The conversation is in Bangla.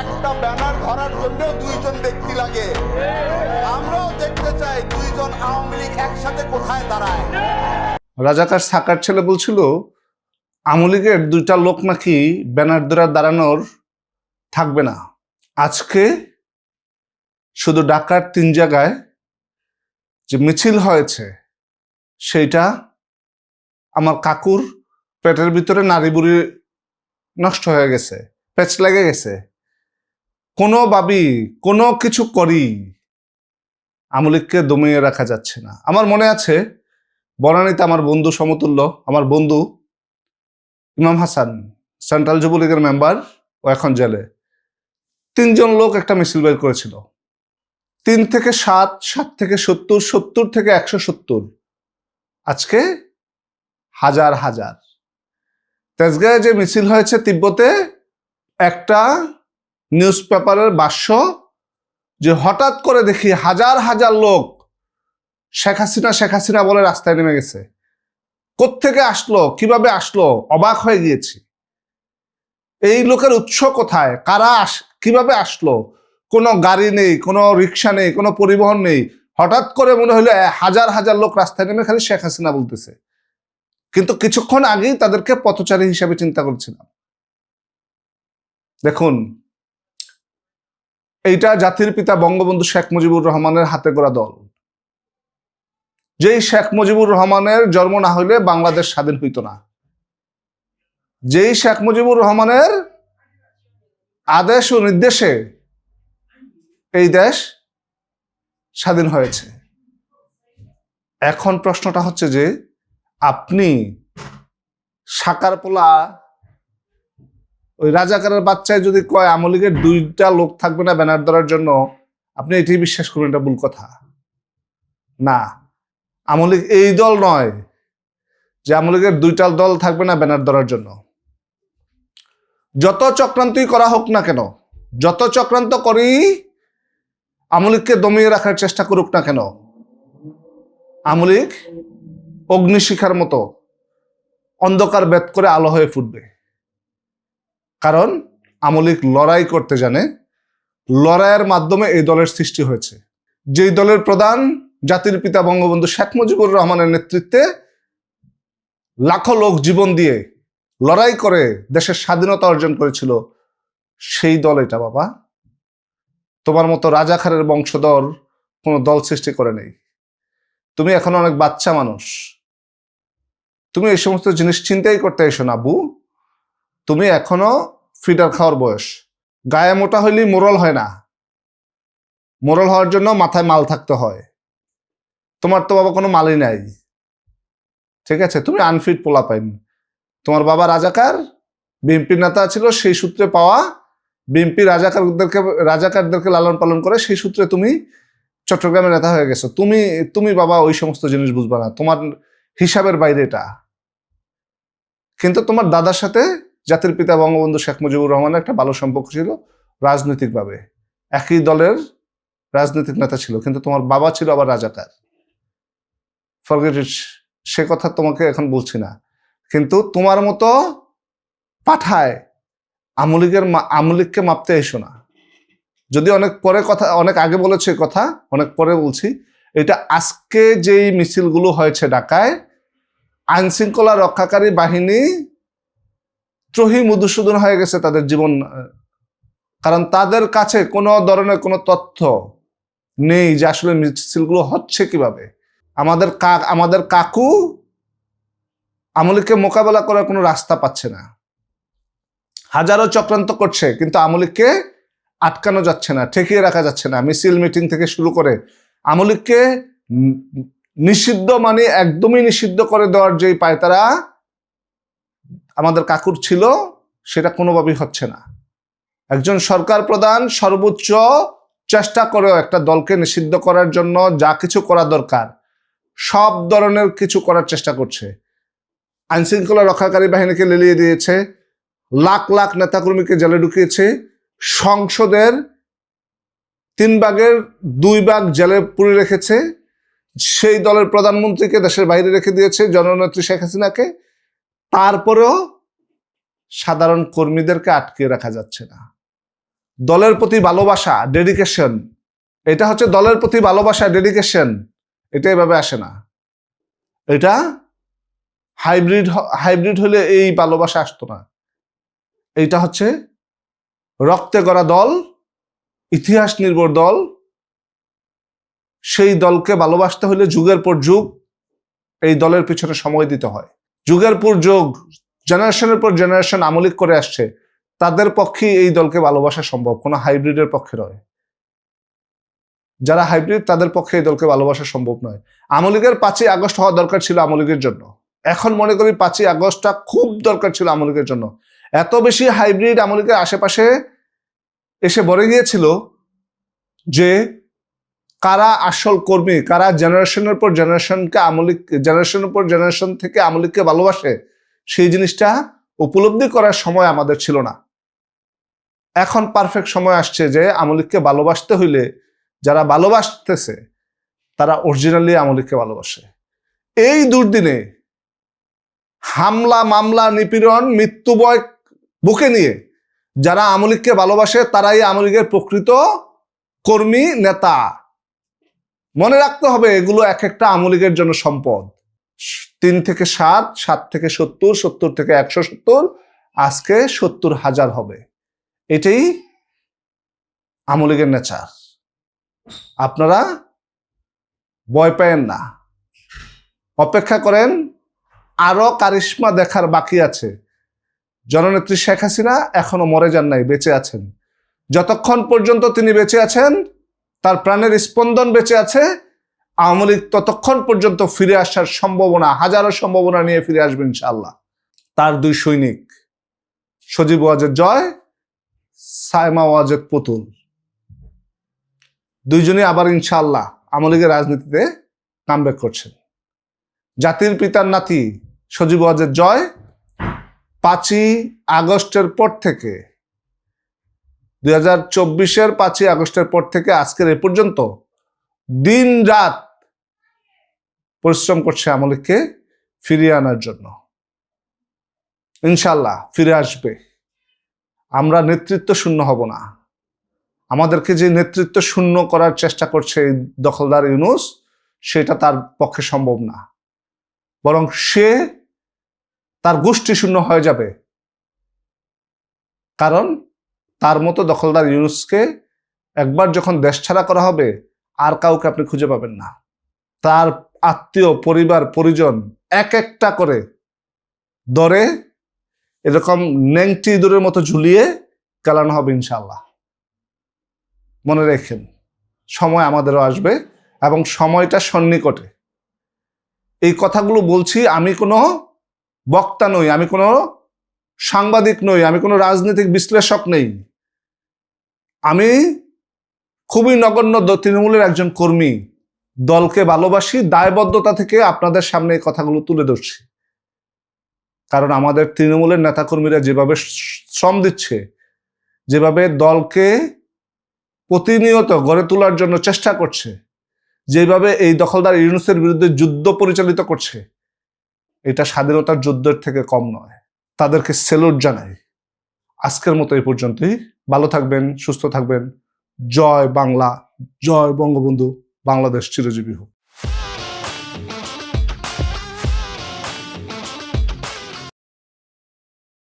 একটা ব্যানার ধরার জন্য দুইজন ব্যক্তি লাগে। আমরাও দেখতে চাই দুইজন আওয়ামী লীগ একসাথে কোথায় দাঁড়ায়। রাজাকার সাকার ছেলে বলছিল আমলিগের দুইটা লোক নাকি ব্যানার ধরে দাঁড়ানোর থাকবে না। আজকে শুধু ঢাকার তিন জায়গায় যে মিছিল হয়েছে, সেইটা আমার কাকুর পেটের ভিতরে নারী বুড়ি নষ্ট হয়ে গেছে, পেচ লেগে গেছে। কোনো ভাবি, কোনো কিছু করি, আমলিককে দমিয়ে রাখা যাচ্ছে না। আমার মনে আছে, বনানীতে আমার বন্ধু সমতুল্য, আমার বন্ধু ইমাম হাসান, সেন্ট্রাল যুবলীগের মেম্বার, ও এখন জেলে। তিনজন লোক একটা মিছিল বের করেছিল। তিন থেকে সাত সাত থেকে সত্তর সত্তর থেকে একশো সত্তর। আজকে হাজার হাজার। তেজগাঁয়ে যে মিছিল হয়েছে তিব্বতে, একটা নিউজ পেপারের বাস্য যে হঠাৎ করে দেখি হাজার হাজার লোক শেখ হাসিনা শেখ হাসিনা বলে রাস্তায় নেমে গেছে। কোত্থেকে আসলো? কীভাবে আসলো? অবাক হয়ে গিয়েছি। এই লোকের উৎস কোথায়? কারা আস, কীভাবে আসলো? কোনো গাড়ি নেই, কোনো রিক্সা নেই, কোনো পরিবহন নেই। হঠাৎ করে মনে হলো হাজার হাজার লোক রাস্তায় নেমে খালি শেখ হাসিনা বলতেছে। কিন্তু কিছুক্ষণ আগেই তাদেরকে পথচারী হিসেবে চিন্তা করছিলাম। দেখুন এইটা জাতির পিতা বঙ্গবন্ধু শেখ মুজিবুর রহমানের হাতে করা দল। যেই শেখ মুজিবুর রহমানের জন্ম না হইলে বাংলাদেশ স্বাধীন হইত না। যেই শেখ মুজিবুর রহমানের আদেশ ও নির্দেশে এই দেশ স্বাধীন হয়েছে। এখন প্রশ্নটা হচ্ছে যে, আপনি সাকার পোলা ওই রাজাকারের বাচ্চায় যদি কয়, আমলিগের দুইটা লোক থাকবে না ব্যানার ধরার জন্য, আপনি এটাই বিশ্বাস করবেন, এটা ভুল কথা। না। আমলিগ এই দল নয় যে আমলিগের দুইটা দল থাকবে না ব্যানার ধরার জন্য। যত চক্রান্তই করা হোক না কেন, যত চক্রান্ত করি, আমলিগকে দমিয়ে রাখার চেষ্টা করুক না কেন, আমলিগ অগ্নিশিখার মতো অন্ধকার বেদ করে আলো হয়ে ফুটবে। কারণ আমলিক লড়াই করতে জানে, লড়াইয়ের মাধ্যমে এই দলের সৃষ্টি হয়েছে। যেই দলের প্রধান জাতির পিতা বঙ্গবন্ধু শেখ মুজিবুর রহমানের নেতৃত্বে লাখো লোক জীবন দিয়ে লড়াই করে দেশের স্বাধীনতা অর্জন করেছিল, সেই দল এটা বাবা। তোমার মতো রাজাখারের বংশধর কোনো দল সৃষ্টি করে নেই। তুমি এখন অনেক বাচ্চা মানুষ। তুমি এই সমস্ত জিনিস চিন্তাই করতে এসো না আবু তুমি এখনও ফিডার খাওয়ার বয়স। গায়ে মোটা হইলেই মোরল হয় না। মোরল হওয়ার জন্য মাথায় মাল থাকতে হয়। তোমার তো বাবা কোনো মালই নাই। ঠিক আছে, তুমি আনফিট পোলা পাইন তোমার বাবা রাজাকার বিএনপির নেতা ছিল, সেই সূত্রে পাওয়া বিএনপি রাজাকারদেরকে রাজাকারদেরকে লালন পালন করে সেই সূত্রে তুমি চট্টগ্রামের নেতা হয়ে গেছো। তুমি তুমি বাবা ওই সমস্ত জিনিস বুঝবা না। তোমার হিসাবের বাইরে এটা। কিন্তু তোমার দাদার সাথে জাতির পিতা বঙ্গবন্ধু শেখ মুজিবুর রহমানের একটা ভালো সম্পর্ক ছিল রাজনৈতিকভাবে। একই দলের রাজনৈতিক নেতা ছিল, কিন্তু তোমার বাবা ছিল আবার রাজাকার ফরগেট সে কথা তোমাকে এখন বলছি না। কিন্তু তোমার মতো পাঠায় আমলিগের আমলিগকে মাপতে এসো না। যদি অনেক পরে কথা, অনেক আগে বলেছে কথা, অনেক পরে বলছি, এটা আজকে যেই মিছিলগুলো হয়েছে ঢাকায়, আইনশৃঙ্খলা রক্ষাকারী বাহিনী ত্রহি মধুসূদন হয়ে গেছে তাদের জীবন কারণ তাদের কাছে কোনো ধরনের কোনো তথ্য নেই যে আসলে মিছিলগুলো হচ্ছে কীভাবে। আমাদের কা, আমাদের কাকু আমলিককে মোকাবেলা করার কোনো রাস্তা পাচ্ছে না। হাজারো চক্রান্ত করছে, কিন্তু আমলিককে আটকানো যাচ্ছে না, ঠেকিয়ে রাখা যাচ্ছে না। মিছিল মিটিং থেকে শুরু করে আমলিককে নিষিদ্ধ মানে একদমই নিষিদ্ধ করে দেওয়ার যেই পায়তারা আমাদের কাকুর ছিল, সেটা কোনোভাবেই হচ্ছে না। একজন সরকার প্রধান সর্বোচ্চ চেষ্টা করেও একটা দলকে নিষিদ্ধ করার জন্য যা কিছু করা দরকার, সব ধরনের কিছু করার চেষ্টা করছে। আইন শৃঙ্খলা রক্ষাকারী বাহিনীকে লেলিয়ে দিয়েছে, লাখ লাখ নেতাকর্মীকে জেলে ঢুকিয়েছে, সংসদের তিন ভাগের দুই ভাগ জেলে পুরে রেখেছে, সেই দলের প্রধানমন্ত্রীকে দেশের বাইরে রেখে দিয়েছে জননেত্রী শেখ হাসিনাকে। তারপরেও সাধারণ কর্মীদেরকে আটকে রাখা যাচ্ছে না। দলের প্রতি ভালোবাসা ডেডিকেশন এটা হচ্ছে দলের প্রতি ভালোবাসা ডেডিকেশন এটা এভাবে আসে না। এটা হাইব্রিড হাইব্রিড হলে এই ভালোবাসা আসতো না। এইটা হচ্ছে রক্তে গড়া দল, ইতিহাস নির্ভর দল। সেই দলকে ভালোবাসতে হলে যুগের পর যুগ এই দলের পিছনে সময় দিতে হয়। যুগের পর যুগ জেনারেশনের পর জেনারেশন আমলিক করে আসছে, তাদের পক্ষেই এই দলকে ভালোবাসা সম্ভব। কোনো হাইব্রিডের পক্ষে নয়। যারা হাইব্রিড তাদের পক্ষে এই দলকে ভালোবাসা সম্ভব নয়। আমলিগের পাঁচই আগস্ট হওয়া দরকার ছিল আমলিগের জন্য। এখন মনে করি পাঁচই আগস্টটা খুব দরকার ছিল আমলিগের জন্য। এত বেশি হাইব্রিড আমলিগের আশেপাশে এসে ভরে গিয়েছিল যে কারা আসল কর্মী, কারা জেনারেশনের পর জেনারেশনকে আমলিক জেনারেশনের পর জেনারেশন থেকে আমলিককে ভালোবাসে, সেই জিনিসটা উপলব্ধি করার সময় আমাদের ছিল না। এখন পারফেক্ট সময় আসছে যে আমলিককে ভালোবাসতে হইলে যারা ভালোবাসতেছে, তারা অরিজিনালি আমলিককে ভালোবাসে। এই দুর্দিনে হামলা, মামলা, নিপীড়ন, মৃত্যুবয় বুকে নিয়ে যারা আমলিককে ভালোবাসে, তারাই আমলিকের প্রকৃত কর্মী, নেতা। মনে রাখতে হবে এগুলো এক একটা আমলিকের জন্য সম্পদ। তিন থেকে সাত সাত থেকে সত্তর সত্তর থেকে একশো সত্তর, আজকে সত্তর হাজার হবে। এটাই আমলিগের নেচার। আপনারা ভয় পেয়েন না। অপেক্ষা করেন, আরও কারিশ্মা দেখার বাকি আছে। জননেত্রী শেখ হাসিনা এখনও মরে যান নাই, বেঁচে আছেন। যতক্ষণ পর্যন্ত তিনি বেঁচে আছেন তার প্রাণের স্পন্দন বেঁচে আছে। আওয়ামী লীগ ততক্ষণ পর্যন্ত ফিরে আসার সম্ভাবনা, হাজারো সম্ভাবনা নিয়ে ফিরে আসবে ইনশাআল্লাহ। তার দুই সৈনিক, সজীব ওয়াজেদ জয়, সাইমা ওয়াজেদ পুতুল। দুইজনই আবার ইনশাআল্লাহ আওয়ামী লীগের রাজনীতিতে কামব্যাক করছেন। জাতির পিতার নাতি সজীব ওয়াজেদ জয়, পাঁচই আগস্টের পর থেকে দুই হাজার চব্বিশের পাঁচই আগস্টের পর থেকে আজকের এ পর্যন্ত দিন রাত পরিশ্রম করছে আমলিককে ফিরিয়ে আনার জন্য। ইনশাল্লাহ ফিরে আসবে। আমরা নেতৃত্ব শূন্য হব না। আমাদেরকে যে নেতৃত্ব শূন্য করার চেষ্টা করছে এই দখলদার ইউনুস, সেটা তার পক্ষে সম্ভব না। বরং সে তার গোষ্ঠী শূন্য হয়ে যাবে। কারণ তার মতো দখলদার ইউনুসকে একবার যখন দেশ ছাড়া করা হবে, আর কাউকে আপনি খুঁজে পাবেন না। তার আত্মীয়, পরিবার, পরিজন এক একটা করে দরে এরকম নেংটি দূরের মতো ঝুলিয়ে চালানো হবে ইনশাল্লাহ মনে রেখেন, সময় আমাদেরও আসবে এবং সময়টা সন্নিকটে। এই কথাগুলো বলছি, আমি কোনো বক্তা নই, আমি কোনো সাংবাদিক নই, আমি কোনো রাজনৈতিক বিশ্লেষক নেই। আমি খুবই নগণ্য তৃণমূলের একজন কর্মী। দলকে ভালোবাসি, দায়বদ্ধতা থেকে আপনাদের সামনে এই কথাগুলো তুলে ধরছি। কারণ আমাদের তৃণমূলের নেতাকর্মীরা যেভাবে শ্রম দিচ্ছে, যেভাবে দলকে প্রতিনিয়ত গড়ে তোলার জন্য চেষ্টা করছে, যেভাবে এই দখলদার ইউনুসের বিরুদ্ধে যুদ্ধ পরিচালিত করছে, এটা স্বাধীনতার যুদ্ধের থেকে কম নয়। তাদেরকে সেলুট জানাই। আজকের মতো এই পর্যন্তই। ভালো থাকবেন, সুস্থ থাকবেন। জয় বাংলা, জয় বঙ্গবন্ধু। বাংলাদেশ চিরজীবী হোক।